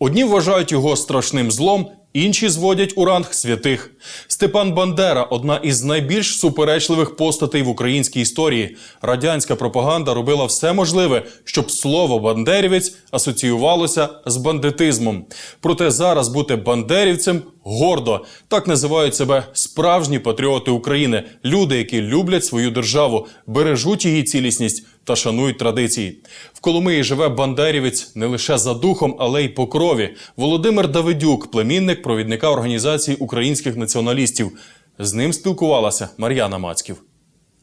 Одні вважають його страшним злом, інші зводять у ранг святих. Степан Бандера одна із найбільш суперечливих постатей в українській історії. Радянська пропаганда робила все можливе, щоб слово бандерівець асоціювалося з бандитизмом. Проте зараз бути бандерівцем гордо. Так називають себе справжні патріоти України, люди, які люблять свою державу, бережуть її цілісність та шанують традиції. В Коломиї живе бандерівець не лише за духом, але й по крові. Володимир Давидюк, племінник провідника організації українських націоналістів. З ним спілкувалася Мар'яна Мацьків.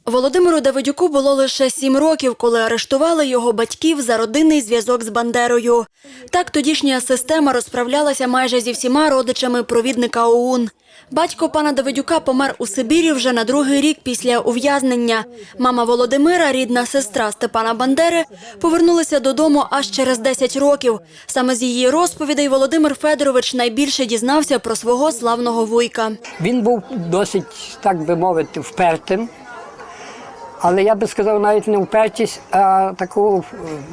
Володимиру Давидюку було лише сім років, коли арештували його батьків за родинний зв'язок з Бандерою. Так тодішня система розправлялася майже зі всіма родичами провідника ОУН. Батько пана Давидюка помер у Сибірі вже на другий рік після ув'язнення. Мама Володимира, рідна сестра Степана Бандери, повернулися додому аж через 10 років. Саме з її розповідей Володимир Федорович найбільше дізнався про свого славного вуйка. Він був досить, так би мовити, впертим. Але я би сказав, навіть не впертість, а таку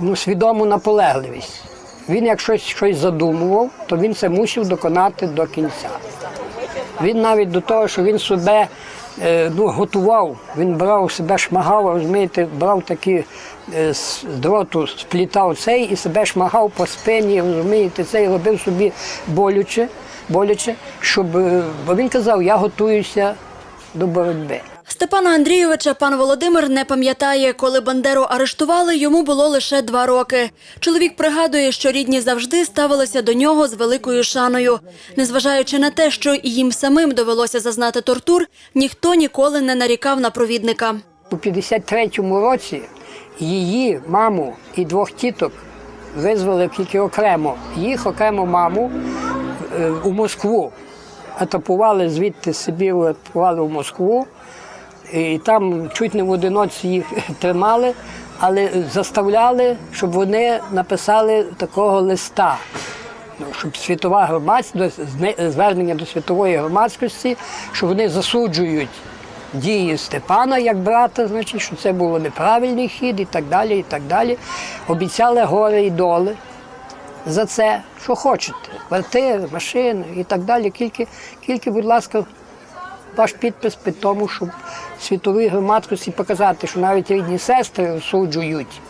ну, свідому наполегливість. Він, як щось, щось задумував, то він це мусив доконати до кінця. Він навіть до того, що він себе е, ну, готував, він брав себе шмагав, розумієте, брав такі е, з дроту, сплітав цей і себе шмагав по спині, розумієте, цей робив собі болюче, боляче, щоб, е, бо він казав, я готуюся до боротьби. Степана Андрійовича пан Володимир не пам'ятає, коли Бандеру арештували, йому було лише два роки. Чоловік пригадує, що рідні завжди ставилися до нього з великою шаною. Незважаючи на те, що і їм самим довелося зазнати тортур, ніхто ніколи не нарікав на провідника. У 53-му році її маму і двох тіток визвали тільки окремо. Їх окремо маму е, у Москву. Етапували звідти з Сибіру, етапували в Москву. І там чуть не в одиноці їх тримали, але заставляли, щоб вони написали такого листа. Ну, щоб світова громадськість, звернення до світової громадськості, що вони засуджують дії Степана як брата, значить, що це був неправильний хід і так далі. і так далі. Обіцяли гори і доли за це, що хочете. Квартири, машини і так далі. Тільки, тільки будь ласка, ваш підпис під тому, щоб світовій громадськості показати, що навіть рідні сестри осуджують.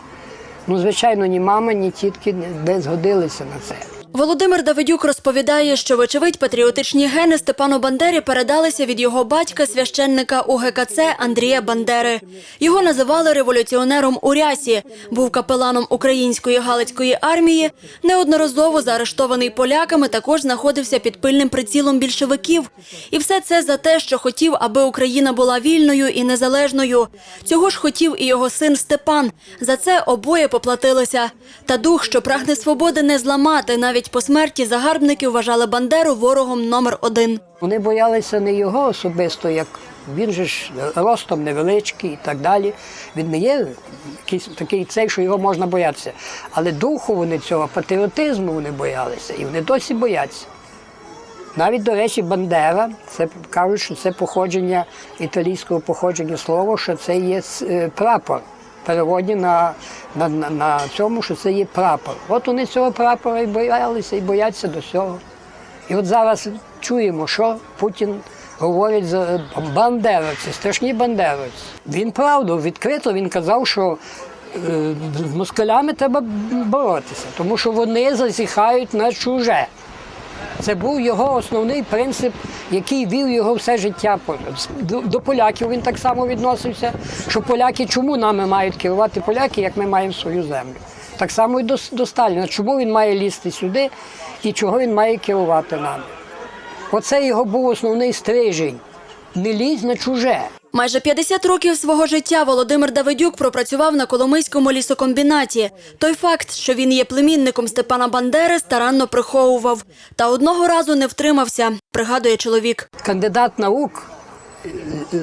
Ну, звичайно, ні мама, ні тітки не згодилися на це. Володимир Давидюк розповідає, що, вочевидь, патріотичні гени Степану Бандері передалися від його батька, священника УГКЦ Андрія Бандери. Його називали революціонером у рясі, був капеланом української галицької армії. Неодноразово заарештований поляками також знаходився під пильним прицілом більшовиків. І все це за те, що хотів, аби Україна була вільною і незалежною. Цього ж хотів і його син Степан. За це обоє поплатилися. Та дух, що прагне свободи, не зламати. Навіть по смерті загарбники вважали Бандеру ворогом номер один. Вони боялися не його особисто, як він же ж ростом невеличкий і так далі. Він не є якийсь такий цей, що його можна боятися. Але духу вони цього, патріотизму вони боялися, і вони досі бояться. Навіть, до речі, Бандера, це кажуть, що це походження італійського походження слова, що це є е, прапор. Переводні на, на, на, на цьому, що це є прапор. От вони цього прапора і боялися, і бояться до цього. І от зараз чуємо, що Путін говорить за бандеровці, страшні бандеровці. Він правду відкрито він казав, що е, з москалями треба боротися, тому що вони зазіхають на чуже. Це був його основний принцип, який вів його все життя. До, поляків він так само відносився, що поляки чому нами мають керувати поляки, як ми маємо свою землю. Так само і до, до Сталіна. Чому він має лізти сюди і чого він має керувати нами? Оце його був основний стрижень. Не лізь на чуже. Майже 50 років свого життя Володимир Давидюк пропрацював на Коломийському лісокомбінаті. Той факт, що він є племінником Степана Бандери, старанно приховував. Та одного разу не втримався, пригадує чоловік. Кандидат наук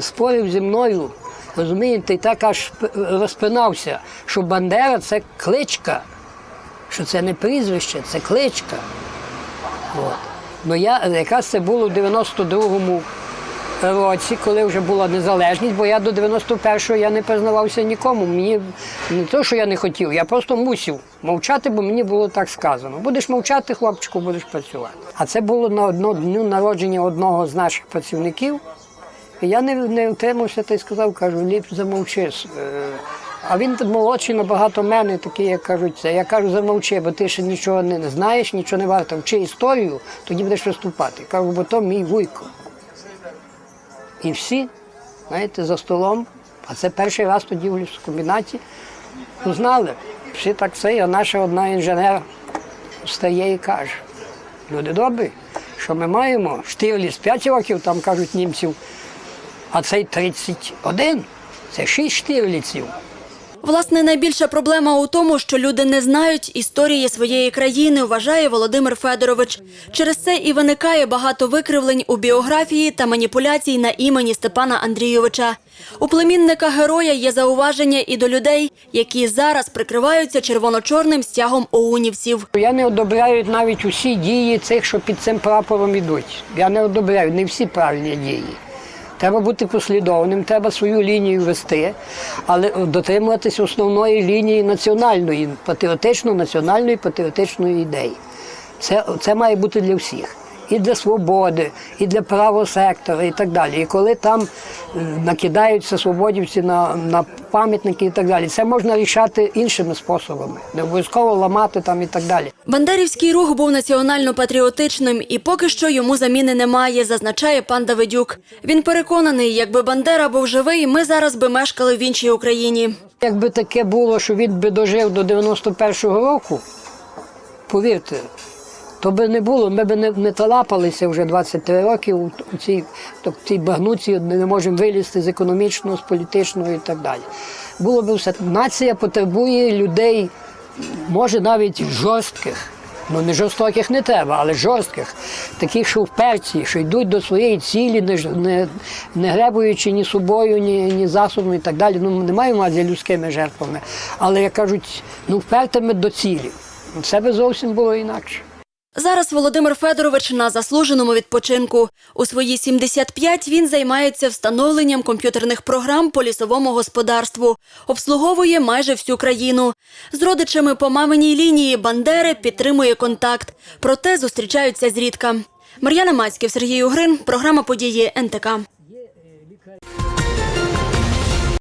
спорив зі мною, розумієте, і так аж розпинався, що Бандера це кличка, що це не прізвище, це кличка. От. Ну я якраз це було в 92-му році, коли вже була незалежність, бо я до 91-го я не признавався нікому. Мені не то, що я не хотів, я просто мусив мовчати, бо мені було так сказано. Будеш мовчати, хлопчику, будеш працювати. А це було на одно дню народження одного з наших працівників. І я не, не втримався та й сказав, кажу, ліп замовчи. Е, А він молодший набагато мене, такий, як кажуть, це. Я кажу, замовчи, бо ти ще нічого не знаєш, нічого не варто. Вчи історію, тоді будеш виступати. Кажу, бо то мій вуйко. І всі, знаєте, за столом, а це перший раз тоді в лісокомбінаті, узнали. Всі так це, а наша одна інженер встає і каже, люди добрі, що ми маємо штирліс 5 років, там кажуть німців, а цей 31. Це 6 штирліців. Власне, найбільша проблема у тому, що люди не знають історії своєї країни, вважає Володимир Федорович. Через це і виникає багато викривлень у біографії та маніпуляцій на імені Степана Андрійовича. У племінника героя є зауваження і до людей, які зараз прикриваються червоно-чорним стягом оунівців. Я не одобряю навіть усі дії цих, що під цим прапором ідуть. Я не одобряю, не всі правильні дії. Треба бути послідовним, треба свою лінію вести, але дотримуватись основної лінії національної, патріотично-національної патріотичної ідеї. Це, це має бути для всіх. І для свободи, і для правого сектора, і так далі. І коли там е, накидаються свободівці на, на пам'ятники і так далі, це можна рішати іншими способами, не обов'язково ламати там і так далі. Бандерівський рух був національно-патріотичним, і поки що йому заміни немає, зазначає пан Давидюк. Він переконаний, якби Бандера був живий, ми зараз би мешкали в іншій Україні. Якби таке було, що він би дожив до 91-го року, повірте, то би не було, ми б не, не талапалися вже 23 роки у, у цій, то- в цій багнуці, не, можемо вилізти з економічного, з політичного і так далі. Було б все. Нація потребує людей, може навіть жорстких. Ну, не жорстоких не треба, але жорстких, таких, що вперті, що йдуть до своєї цілі, не, не, не гребуючи ні собою, ні, ні засобами і так далі. Ну, не маю увазі людськими жертвами. Але як кажуть, ну впертими до цілі. Це би зовсім було інакше. Зараз Володимир Федорович на заслуженому відпочинку. У свої 75 він займається встановленням комп'ютерних програм по лісовому господарству, обслуговує майже всю країну. З родичами по маминій лінії Бандери підтримує контакт, проте зустрічаються зрідка. Мар'яна Мацьків, Сергій Угрин, програма події НТК.